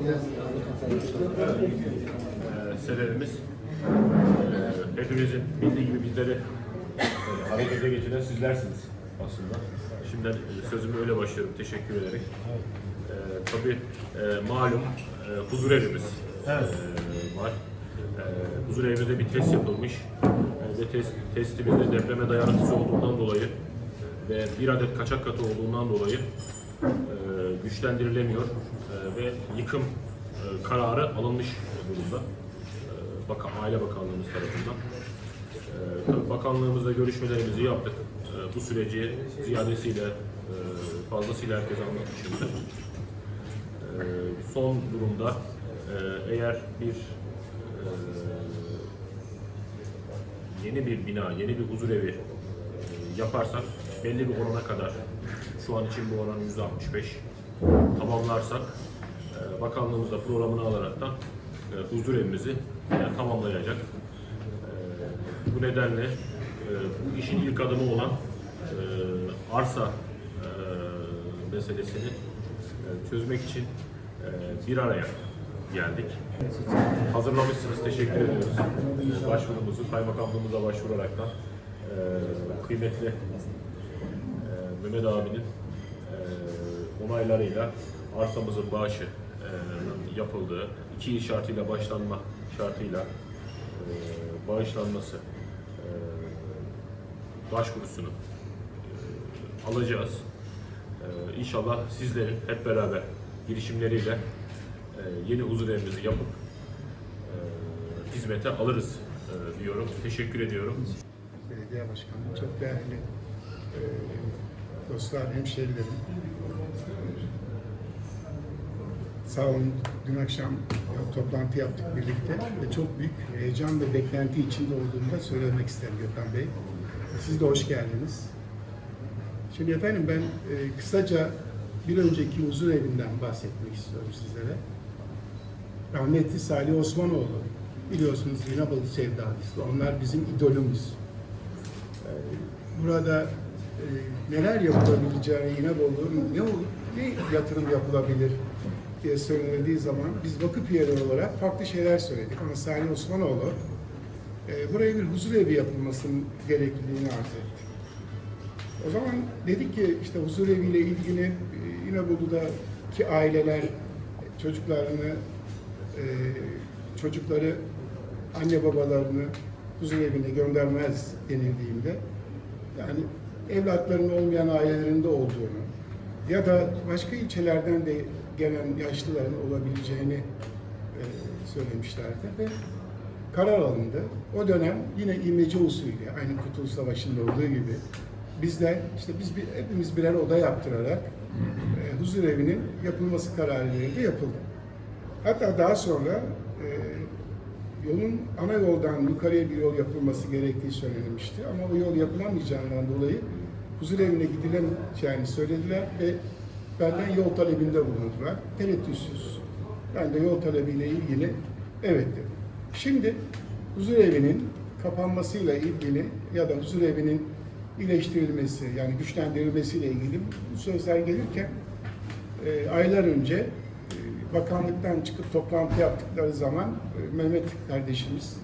Ee, sebebimiz e, hepimizin bildiği gibi bizleri e, harekete geçiren sizlersiniz aslında. Şimdiden e, sözümü öyle başlıyorum teşekkür ederek. E, tabii e, malum e, huzur evimiz e, var. E, huzur evimizde bir test yapılmış E, ve test, testimizde depreme dayanıksız olduğundan dolayı ve bir adet kaçak katı olduğundan dolayı e, güçlendirilemiyor e, ve yıkım e, kararı alınmış durumda. E, Aile Bakanlığımız tarafından. E, bakanlığımızla görüşmelerimizi yaptık. E, bu süreci ziyadesiyle, fazlasıyla herkese anlatmışımdır. E, son durumda eğer bir yeni bir bina, yeni bir huzur evi yaparsak belli bir orana kadar şu an için bu oran %65 tamamlarsak e, bakanlığımız da programını alaraktan e, huzur evimizi e, tamamlayacak. Bu nedenle bu işin ilk adımı olan arsa meselesini çözmek için bir araya geldik. Hazırlamışsınız, teşekkür ediyoruz. Başvurumuzu kaymakamlığımıza başvuraraktan kıymetli Mehmet abinin onaylarıyla arsamızın bağışı e, yapıldığı, iki il şartıyla başlanma şartıyla e, bağışlanması e, başvurusunu alacağız. E, İnşallah sizlerin hep beraber girişimleriyle yeni huzur evimizi yapıp hizmete alırız diyorum. Teşekkür ediyorum. belediye başkanı, çok değerli dostlar, hemşehrilerim. Sağ olun, dün akşam toplantı yaptık birlikte ve çok büyük heyecan ve beklenti içinde olduğumu da söylemek isterim Gökhan Bey. Siz de hoş geldiniz. Şimdi efendim ben e, kısaca bir önceki huzur evinden bahsetmek istiyorum sizlere. Rahmetli Salih Osmanoğlu, biliyorsunuz İnebolu sevdalısı, onlar bizim idolümüz. Ee, Burada e, neler yapılabileceği İnebolu'nun ne, ne yatırım yapılabilir diye söylenildiği zaman biz vakıf üyeleri olarak farklı şeyler söyledik. Ama Salih Osmanoğlu e, buraya bir huzur evi yapılmasının gerekliliğini arz etti. O zaman dedik ki işte huzur eviyle ilgili e, İnebolu'daki aileler çocuklarını e, çocukları anne babalarını huzur evine göndermez denildiğinde yani evlatlarının olmayan ailelerinde olduğunu ya da başka ilçelerden de gelen yaşlıların olabileceğini e, söylemişlerdi ve karar alındı. O dönem yine imece usulü aynı Kurtuluş Savaşı'nda olduğu gibi bizler işte biz bir, hepimiz birer oda yaptırarak e, huzur evinin yapılması kararı verildi, yapıldı. Hatta daha sonra e, yolun ana yoldan yukarıya bir yol yapılması gerektiği söylenmişti. Ama o yol yapılamayacağından dolayı huzur evine gidilemeyeceğini söylediler ve benden yol talebinde bulundular. Tereddütsüz. Ben de yol talebiyle ilgili evet dedim. Şimdi huzur evinin kapanmasıyla ilgili ya da huzur evinin iyileştirilmesi yani güçlendirilmesiyle ilgili bu sözler gelirken e, aylar önce e, bakanlıktan çıkıp toplantı yaptıkları zaman e, Mehmet kardeşimiz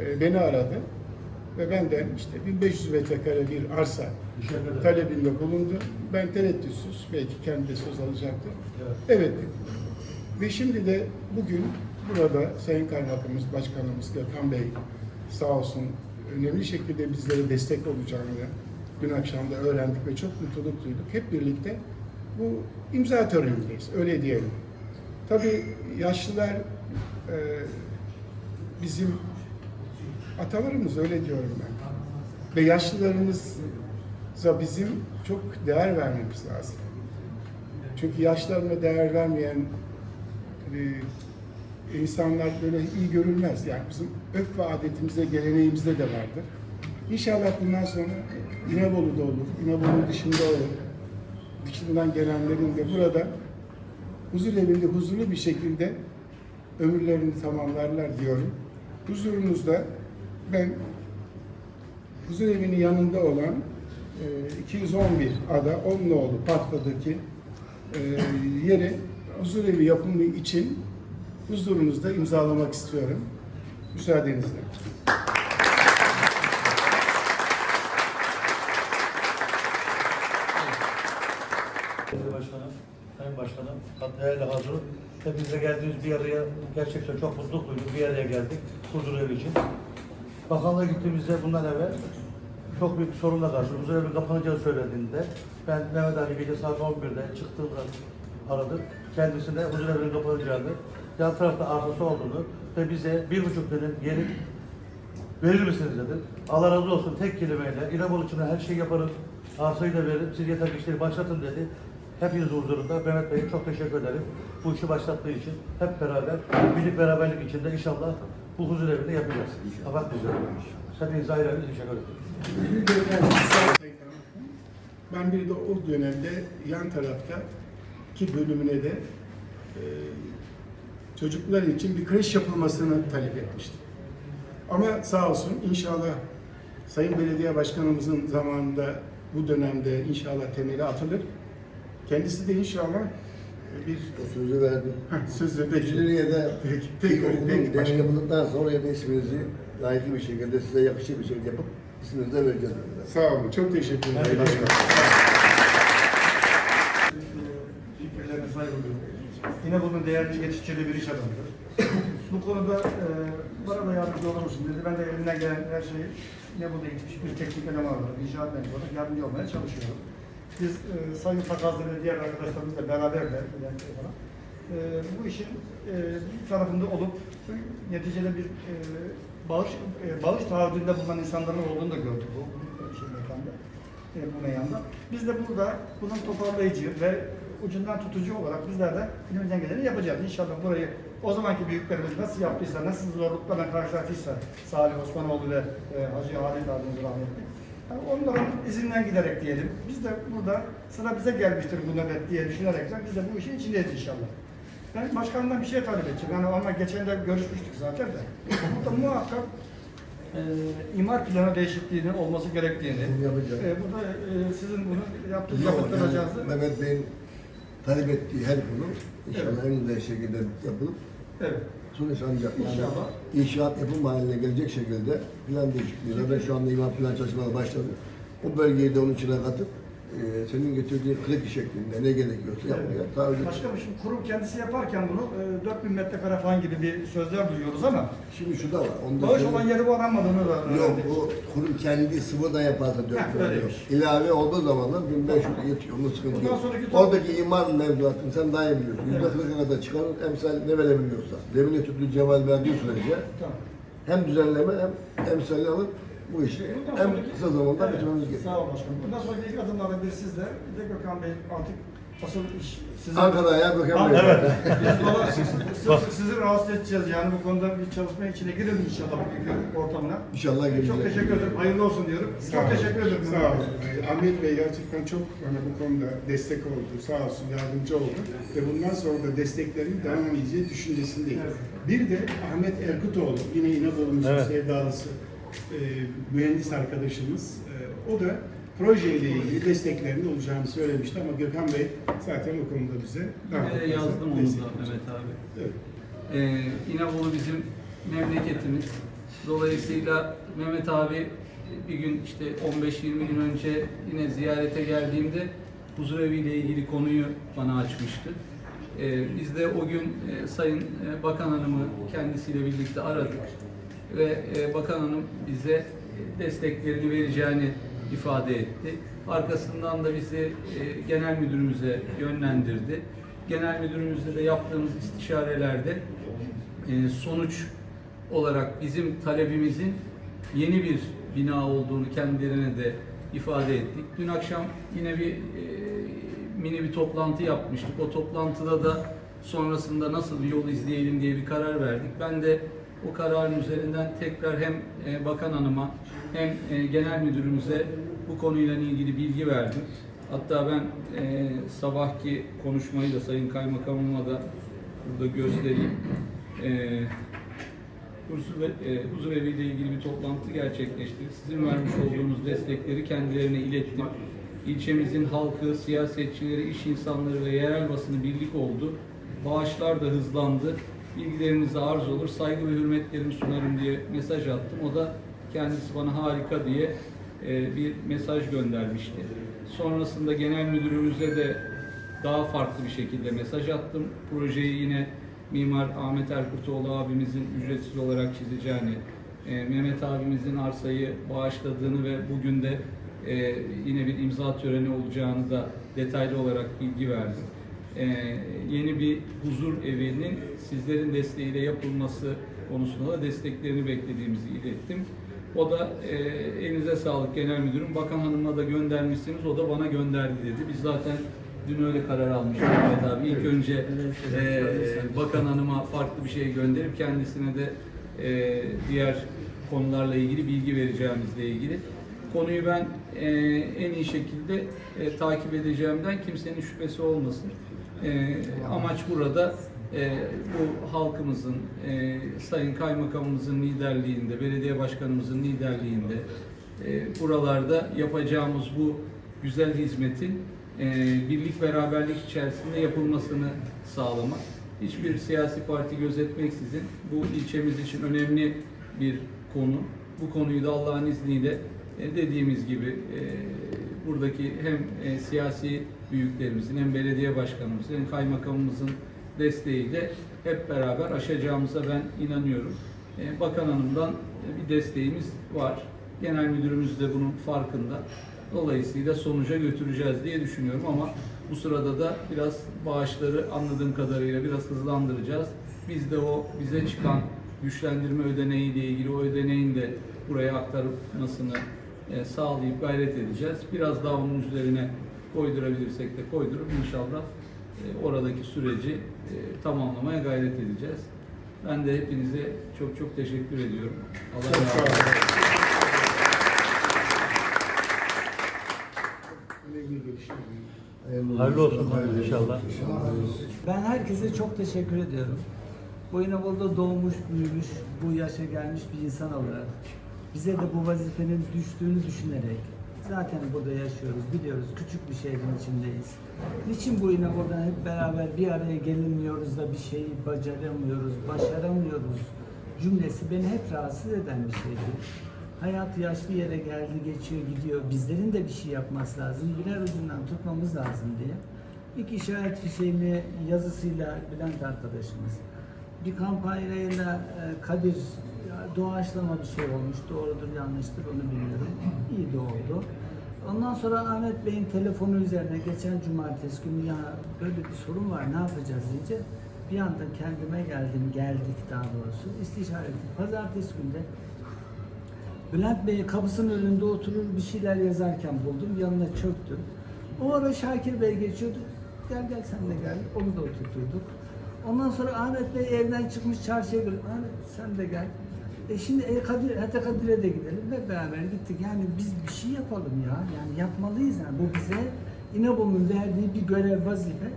e, beni aradı ve benden işte 1500 metrekare bir arsa talebinde bulundu. Ben tereddütsüz, belki kendi de söz alacaktı. Evet dedim. Ve şimdi de bugün burada Sayın Kaymakamımız, Başkanımız Gökhan Bey sağ olsun önemli şekilde bizlere destek olacağını dün akşam da öğrendik ve çok mutluluk duyduk. Hep birlikte bu imza törenindeyiz, öyle diyelim. Tabii yaşlılar e, bizim atalarımız öyle diyorum ben. Ve yaşlılarımıza bizim çok değer vermemiz lazım. Çünkü yaşlarına değer vermeyen e, insanlar böyle iyi görülmez. Yani bizim öf ve adetimizde, geleneğimizde de vardır. İnşallah bundan sonra İnebolu'da olur, İnebolu'nun dışında olur. Dışından gelenlerin de burada huzur evinde huzurlu bir şekilde ömürlerini tamamlarlar diyorum. Huzurunuzda ben huzur evinin yanında olan e, 211 ada Onluoğlu Patka'daki e, yeri huzur evi yapımı için huzurunuzda imzalamak istiyorum. Müsaadenizle. Başkanım, Sayın Başkanım, değerli hazır. Hepinize geldiğimiz bir araya gerçekten çok mutluluk duyduk. Bir araya geldik huzur evi için. Bakanlığa gittiğimizde bundan evvel çok büyük bir sorunla karşı huzur evi kapanacağı söylediğinde ben Mehmet Ali gece saat 11'de çıktığımda aradık. Kendisine huzur evinin kapanacağını, yan tarafta arsası olduğunu ve bize bir buçuk dönüm yeri verir misiniz dedi. Allah razı olsun tek kelimeyle İnebolu için her şeyi yaparım. Arsayı da veririm. Siz yeter işleri başlatın dedi. Hepiniz huzurunda Mehmet Bey'e çok teşekkür ederim. Bu işi başlattığı için hep beraber, birlik beraberlik içinde inşallah bu huzur evinde yapacağız. Allah bize. Hepinize ayrı ayrı teşekkür ederim. Ben bir de o dönemde yan tarafta ki bölümüne de e, çocuklar için bir kreş yapılmasını talep etmiştim. Ama sağ olsun inşallah Sayın Belediye Başkanımızın zamanında bu dönemde inşallah temeli atılır. Kendisi de inşallah bir O sözü verdim. Heh, sözü de de Peki, peki, peki, yapıldıktan sonra oraya da isminizi layıklı bir şekilde size yakışır bir şekilde yapıp isminizi de vereceğiz. Sağ olun. Çok teşekkür ederim. Evet. Başkanım. Fikirlerine saygı duyuyorum. Yine bunun değerli yetiştirdiği bir iş adamıdır. Bu konuda e, bana da yardımcı olur musun dedi. Ben de elimden gelen her şeyi ne burada yetişmiş bir teknik eleman olarak, inşaat mühendisi olarak yardımcı olmaya çalışıyorum. Biz e, Sayın Takazlı ve diğer arkadaşlarımızla beraber de yani, e, bu işin e, bir tarafında olup neticede bir e, bağış, e, bağış taahhüdünde bulunan insanların olduğunu da gördük bu şey mekanda e, bu meyanda. Biz de burada bunun toparlayıcı ve ucundan tutucu olarak bizler de elimizden geleni yapacağız. İnşallah burayı o zamanki büyüklerimiz nasıl yaptıysa, nasıl zorluklarla karşılaştıysa Salih Osmanoğlu ve e, Hacı Halit abimiz rahmetli. Yani onların izinden giderek diyelim. Biz de burada sıra bize gelmiştir bu nöbet diye düşünerekten biz de bu işin içindeyiz inşallah. Ben başkanımdan bir şey talep edeceğim. Yani ama geçen de görüşmüştük zaten de. Burada muhakkak e, imar planı değişikliğinin olması gerektiğini, Bunu e, burada e, sizin bunu yaptığınız Yok, yani Mehmet Bey'in talep ettiği her konu inşallah en güzel şekilde yapılıp evet. sonuç ancak yani İnşallah. inşaat yapım haline gelecek şekilde plan değişikliği. Zaten şu anda imar plan çalışmaları başladı. O bölgeyi de onun içine katıp e, senin getirdiğin kredi şeklinde ne gerekiyorsa yapmaya taahhüt edeceğiz. Başka bir şey, kurum kendisi yaparken bunu e, 4000 metrekare falan gibi bir sözler duyuyoruz ama Şimdi şu da var. Onu da bağış söyleyeyim. olan yeri bu aranmadığını da Yok öğrendik. bu kurum kendi sıvıdan yaparsa Heh, dört lira öyleymiş. İlave olduğu zamanlar 1500 yetiyor. Onun sıkıntı Bundan yok. sonraki Oradaki imar mevduatını sen daha iyi biliyorsun. Yüzde kırkına kadar çıkarır. Emsal ne verebiliyorsa. Demin ötürü Cemal verdiği sürece Tamam. hem düzenleme hem emsali alıp bu işi Bundan en sonraki- kısa zamanda Evet, bitirmemiz gerekiyor. Sağ olun başkanım. Bundan sonraki ilk adımlardan biri sizde. Bir de Gökhan Bey artık asıl iş sizin. Ankara'ya Gökhan Bey. Evet. Biz valla siz, siz- sizi rahatsız edeceğiz yani bu konuda bir çalışma içine girelim inşallah bu büyük ortamına. İnşallah Çok teşekkür ederim. Hayırlı olsun diyorum. Sağ Çok olun. teşekkür ederim. Sağ olun. Ee, Ahmet Bey gerçekten çok bana bu konuda destek oldu. Sağ olsun yardımcı oldu. Ve bundan sonra da desteklerin devam edeceği düşüncesindeyim. Bir de Ahmet Erkutoğlu, yine İnebolu'muzun Evet. sevdalısı e, mühendis arkadaşımız. E, o da projeyle ilgili desteklerinde olacağını söylemişti ama Gökhan Bey zaten o konuda bize daha fazla yazdım onu da destek Mehmet abi. Evet. Ee, İnebolu bizim memleketimiz. Dolayısıyla Mehmet abi bir gün işte 15-20 gün önce yine ziyarete geldiğimde huzurevi ile ilgili konuyu bana açmıştı. Ee, biz de o gün e, Sayın e, Bakan Hanım'ı kendisiyle birlikte aradık ve e, Bakan Hanım bize e, desteklerini vereceğini ifade etti. Arkasından da bizi e, genel müdürümüze yönlendirdi. Genel müdürümüzle de yaptığımız istişarelerde sonuç olarak bizim talebimizin yeni bir bina olduğunu kendilerine de ifade ettik. Dün akşam yine bir mini bir toplantı yapmıştık. O toplantıda da sonrasında nasıl bir yol izleyelim diye bir karar verdik. Ben de o kararın üzerinden tekrar hem e, Bakan Hanım'a hem e, Genel Müdürümüze bu konuyla ilgili bilgi verdim. Hatta ben e, sabahki konuşmayı da Sayın Kaymakamıma da burada göstereyim. E, huzur, ve, e, huzur evi ile ilgili bir toplantı gerçekleştirdik. Sizin vermiş olduğunuz destekleri kendilerine ilettim. İlçemizin halkı, siyasetçileri, iş insanları ve yerel basını birlik oldu. bağışlar da hızlandı. Bilgilerinize arz olur, saygı ve hürmetlerimi sunarım diye mesaj attım. O da kendisi bana harika diye e, bir mesaj göndermişti. Sonrasında genel müdürümüze de daha farklı bir şekilde mesaj attım. Projeyi yine Mimar Ahmet Erkurtoğlu abimizin ücretsiz olarak çizeceğini, e, Mehmet abimizin arsayı bağışladığını ve bugün de e, yine bir imza töreni olacağını da detaylı olarak bilgi verdim. E, yeni bir huzur evinin sizlerin desteğiyle yapılması konusunda da desteklerini beklediğimizi ilettim. O da e, elinize sağlık genel müdürüm. Bakan hanıma da göndermişsiniz. O da bana gönderdi dedi. Biz zaten dün öyle karar almıştık Mehmet abi. İlk önce e, bakan hanıma farklı bir şey gönderip kendisine de e, diğer konularla ilgili bilgi vereceğimizle ilgili. Konuyu ben e, en iyi şekilde e, takip edeceğimden kimsenin şüphesi olmasın. E, amaç burada e, bu halkımızın, e, Sayın Kaymakamımızın liderliğinde, belediye başkanımızın liderliğinde e, buralarda yapacağımız bu güzel hizmetin e, birlik beraberlik içerisinde yapılmasını sağlamak. Hiçbir siyasi parti gözetmeksizin bu ilçemiz için önemli bir konu. Bu konuyu da Allah'ın izniyle e, dediğimiz gibi e, buradaki hem e, siyasi büyüklerimizin hem belediye başkanımızın hem kaymakamımızın desteğiyle hep beraber aşacağımıza ben inanıyorum. E, Bakan Hanım'dan e, bir desteğimiz var. Genel müdürümüz de bunun farkında. Dolayısıyla sonuca götüreceğiz diye düşünüyorum ama bu sırada da biraz bağışları anladığım kadarıyla biraz hızlandıracağız. Biz de o bize çıkan güçlendirme ödeneği ile ilgili o ödeneğin de buraya aktarılmasını sağlayıp gayret edeceğiz. Biraz daha onun üzerine koydurabilirsek de koydurup inşallah e, oradaki süreci e, tamamlamaya gayret edeceğiz. Ben de hepinize çok çok teşekkür ediyorum. Allah razı olsun. Hayırlı olsun inşallah. Ben herkese çok teşekkür ediyorum. Bu İnebolu'da doğmuş, büyümüş, bu yaşa gelmiş bir insan olarak bize de bu vazifenin düştüğünü düşünerek zaten burada yaşıyoruz, biliyoruz, küçük bir şehrin içindeyiz. Niçin bu İnebolu'dan hep beraber bir araya gelinmiyoruz da bir şeyi beceramıyoruz, başaramıyoruz cümlesi beni hep rahatsız eden bir şeydi. Hayat yaşlı yere geldi, geçiyor, gidiyor. Bizlerin de bir şey yapması lazım. Birer ucundan tutmamız lazım diye. İlk işaret fişeğini yazısıyla Bülent arkadaşımız. Bir kampanyayla e, Kadir doğaçlama bir şey olmuş. Doğrudur, yanlıştır onu bilmiyorum. İyi de oldu. Ondan sonra Ahmet Bey'in telefonu üzerine geçen cumartesi günü ya böyle bir sorun var ne yapacağız deyince bir anda kendime geldim, geldik daha doğrusu. İstişare ettik. Pazartesi günde Bülent Bey kapısının önünde oturur bir şeyler yazarken buldum. Yanına çöktüm. O ara Şakir Bey geçiyordu. Gel gel sen de gel. Onu da oturturduk. Ondan sonra Ahmet Bey evden çıkmış çarşıya gidiyor. Ahmet sen de gel. E şimdi e, Kadir, hatta Kadir'e de gidelim. Hep beraber gittik. Yani biz bir şey yapalım ya. Yani yapmalıyız yani. Bu bize İnebolu'nun verdiği bir görev, vazife.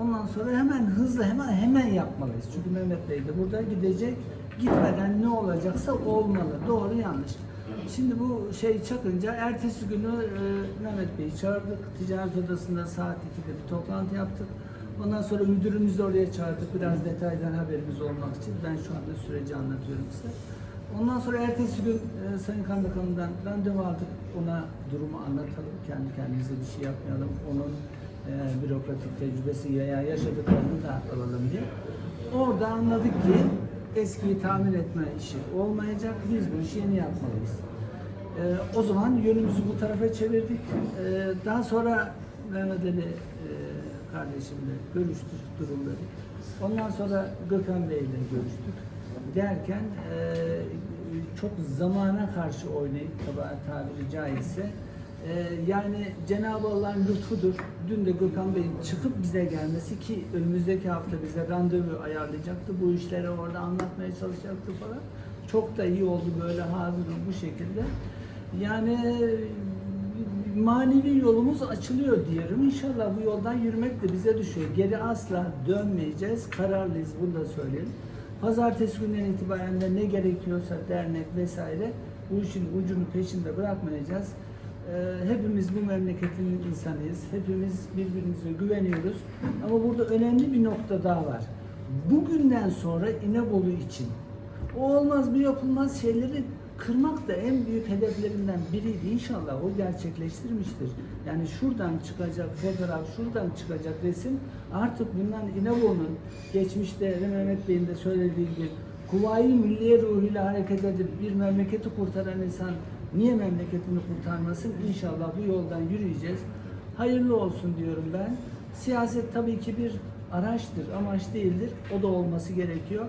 Ondan sonra hemen hızlı, hemen hemen yapmalıyız. Çünkü Mehmet Bey de burada gidecek. Gitmeden ne olacaksa olmalı. Doğru yanlış. Şimdi bu şey çakınca ertesi günü e, Mehmet Bey'i çağırdık. Ticaret odasında saat 2'de bir toplantı yaptık. Ondan sonra müdürümüzü oraya çağırdık. Biraz detaydan haberimiz olmak için. Ben şu anda süreci anlatıyorum size. Ondan sonra ertesi gün e, Sayın Kaymakam'dan randevu aldık. Ona durumu anlatalım. Kendi kendimize bir şey yapmayalım. Onun e, bürokratik tecrübesi veya yaşadıklarını da alalım diye. Orada anladık ki eskiyi tamir etme işi olmayacak. Biz bu işi yeni yapmalıyız. Ee, o zaman yönümüzü bu tarafa çevirdik. Ee, daha sonra Mehmet Ali e, kardeşimle görüştük durumları. Ondan sonra Gökhan Bey ile görüştük. Derken e, çok zamana karşı oynayıp tabi tabiri caizse e, yani Cenab-ı Allah'ın lütfudur. Dün de Gökhan Bey'in çıkıp bize gelmesi ki önümüzdeki hafta bize randevu ayarlayacaktı. Bu işleri orada anlatmaya çalışacaktı falan. Çok da iyi oldu böyle hazırım bu şekilde. Yani manevi yolumuz açılıyor diyelim. İnşallah bu yoldan yürümek de bize düşüyor. Geri asla dönmeyeceğiz. Kararlıyız bunu da söyleyelim. Pazartesi günden itibaren de ne gerekiyorsa dernek vesaire bu işin ucunu peşinde bırakmayacağız. Ee, hepimiz bu memleketin insanıyız. Hepimiz birbirimize güveniyoruz. Ama burada önemli bir nokta daha var. Bugünden sonra İnebolu için o olmaz bu yapılmaz şeyleri kırmak da en büyük hedeflerinden biriydi. İnşallah o gerçekleştirmiştir. Yani şuradan çıkacak fotoğraf, şuradan çıkacak resim artık bundan İnebolu'nun geçmişte Mehmet Bey'in de söylediği gibi Kuvayi Milliye ruhuyla hareket edip bir memleketi kurtaran insan niye memleketini kurtarmasın? İnşallah bu yoldan yürüyeceğiz. Hayırlı olsun diyorum ben. Siyaset tabii ki bir araçtır, amaç değildir. O da olması gerekiyor.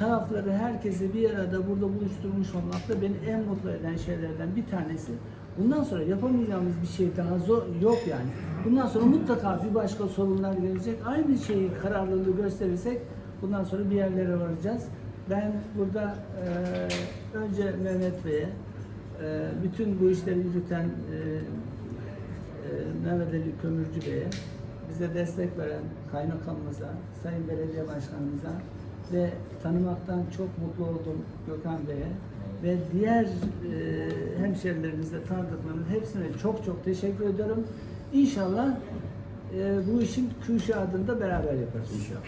Tarafları herkesi bir arada burada buluşturmuş olmak da beni en mutlu eden şeylerden bir tanesi. Bundan sonra yapamayacağımız bir şey daha zor yok yani. Bundan sonra mutlaka bir başka sorunlar gelecek. Aynı şeyi kararlılığı gösterirsek bundan sonra bir yerlere varacağız. Ben burada eee, önce Mehmet Bey'e, eee, bütün bu işleri yürüten eee, eee, Mehmet Ali Kömürcü Bey'e, bize destek veren kaymakamımıza, Sayın Belediye Başkanımıza ve tanımaktan çok mutlu oldum Gökhan Bey'e ve diğer eee hemşerilerimizle tanıdıklarının hepsine çok çok teşekkür ediyorum. İnşallah eee, bu işin Kürşat'ını da beraber yaparız. İnşallah.